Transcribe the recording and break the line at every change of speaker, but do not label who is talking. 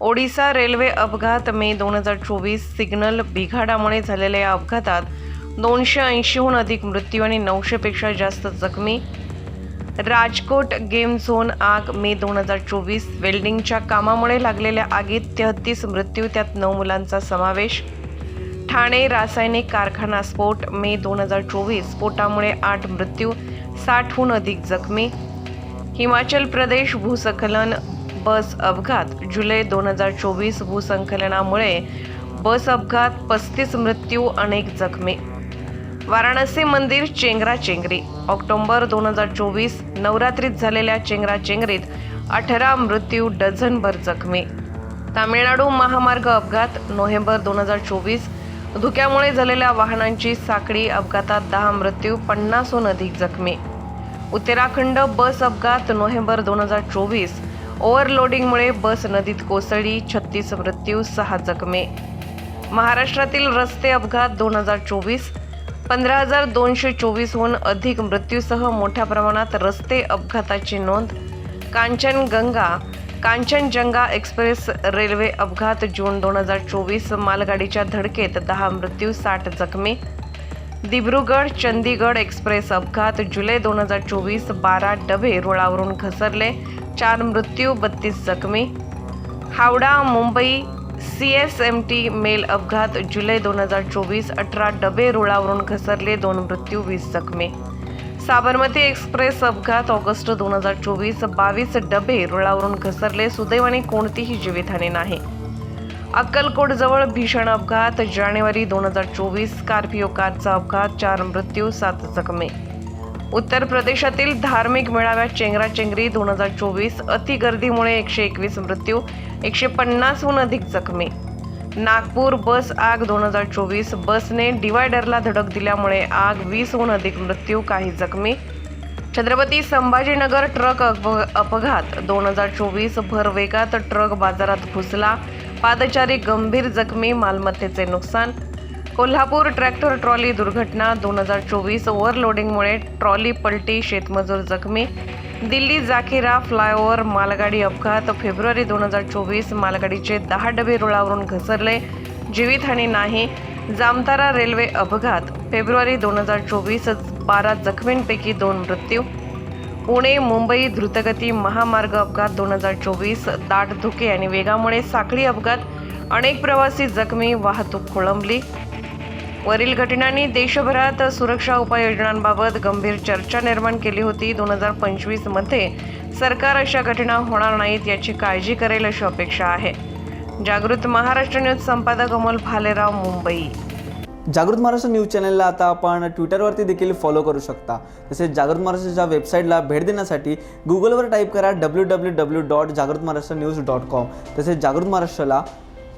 Odisha railway अपघात मे दोन हजार चोवीस सिग्नल बिघाडामुळे झालेल्या या अपघातात दोनशे ऐंशीहून अधिक मृत्यू आणि नऊशेपेक्षा जास्त जखमी. राजकोट गेम झोन आग मे दोन हजार चोवीस वेल्डिंगच्या कामामुळे लागलेल्या आगीत तेहतीस मृत्यू त्यात नऊ मुलांचा समावेश. ठाणे रासायनिक कारखाना स्फोट मे दोन हजार चोवीस स्फोटामुळे आठ मृत्यू साठहून अधिक जखमी. हिमाचल प्रदेश भूस्खलन बस अपघात. जुलै दोन हजार चोवीस भूसंकलनामुळे बस अपघात पस्तीस मृत्यू अनेक जखमी. वाराणसी मंदिर चेंगराचेंगरी. ऑक्टोबर दोन हजार चोवीस नवरात्रीत झालेल्या चेंगराचेंगरीत अठरा मृत्यू डझनभर जखमी. तामिळनाडू महामार्ग अपघात नोव्हेंबर दोन हजार चोवीस. धुक्यामुळे झालेल्या वाहनांची साखळी अपघातात दहा मृत्यू पन्नासहून अधिक जखमी. उत्तराखंड बस अपघात नोव्हेंबर दोन हजार चोवीस. ओव्हरलोडिंगमुळे बस नदीत कोसळली छत्तीस मृत्यू सहा जखमे. महाराष्ट्रातील रस्ते अपघात दोन हजार चोवीस पंधरा हजार दोनशे चोवीसहून अधिक मृत्यूसह मोठ्या प्रमाणात रस्ते अपघाताची नोंद. कांचनगंगा कांचनजंगा एक्सप्रेस रेल्वे अपघात जून दोन हजार चोवीस मालगाडीच्या धडकेत दहा मृत्यू साठ जखमी. दिब्रुगड चंदीगड एक्सप्रेस अपघात जुलै दोन हजार चोवीस बारा डबे रुळावरून घसरले चार मृत्यू बत्तीस जखमी. Howrah Mumbai C S M T mail अपघात जुलै दोन हजार चोवीस अठरा डबे रुळावरून घसरले दोन मृत्यू वीस जखमी. साबरमती एक्सप्रेस अपघात ऑगस्ट दोन हजार चोवीस बावीस डबे रुळावरून घसरले सुदैवाने कोणतीही जीवितहानी नाही. अक्कलकोटजवळ भीषण अपघात जानेवारी दोन हजार चोवीस स्कॉर्पिओ कारचा अपघात चार मृत्यू सात जखमी. उत्तर प्रदेशातील धार्मिक मेळाव्यात चेंगराचेंगरी दोन हजार चोवीस अतिगर्दीमुळे एकशे एकवीस मृत्यू एकशे पन्नासहून अधिक जखमी. नागपूर बस आग दोन हजार चोवीस बसने डिवायडरला धडक दिल्यामुळे आग वीसहून अधिक मृत्यू काही जखमी. छत्रपती संभाजीनगर ट्रक अप- अपघात दोन हजार चोवीस भरवेगात ट्रक बाजारात घुसला पादचारी गंभीर जखमी मालमत्तेचे नुकसान. कोल्हापूर ट्रॅक्टर ट्रॉली दुर्घटना. दोन हजार चोवीस ओव्हरलोडिंगमुळे ट्रॉली पलटी शेतमजूर जखमी. दिल्ली जाखिरा फ्लायओव्हर मालगाडी अपघात. फेब्रुवारी दोन हजार चोवीस मालगाडीचे दहा डबे रुळावरून घसरले. जीवितहानी नाही. जामतारा रेल्वे अपघात. फेब्रुवारी दोन हजार चोवीस बारा जखमींपैकी दोन मृत्यू. पुणे मुंबई द्रुतगती महामार्ग अपघात. दोन हजार चोवीस दाट धुके आणि वेगामुळे साखळी अपघात. अनेक प्रवासी जखमी वाहतूक खोळंबली. वरील घटनांनी देशभरात सुरक्षा उपाययोजनांबाबत गंभीर चर्चा निर्माण केली होती. दोन हजार पंचवीसमध्ये सरकार अशा घटना होणार नाहीत याची काळजी करेल अशी अपेक्षा आहे. जागृत महाराष्ट्र न्यूज संपादक अमोल भालेराव मुंबई.
जागृत महाराष्ट्र न्यूज चॅनलला आता आपण ट्विटरवरती देखील फॉलो करू शकता. तसेच जागृत महाराष्ट्राच्या वेबसाईटला भेट देण्यासाठी गुगलवर टाईप करा डब्ल्यू डब्ल्यू डब्ल्यू डॉट जागृत महाराष्ट्र न्यूज डॉट कॉम तसेच जागृत महाराष्ट्राला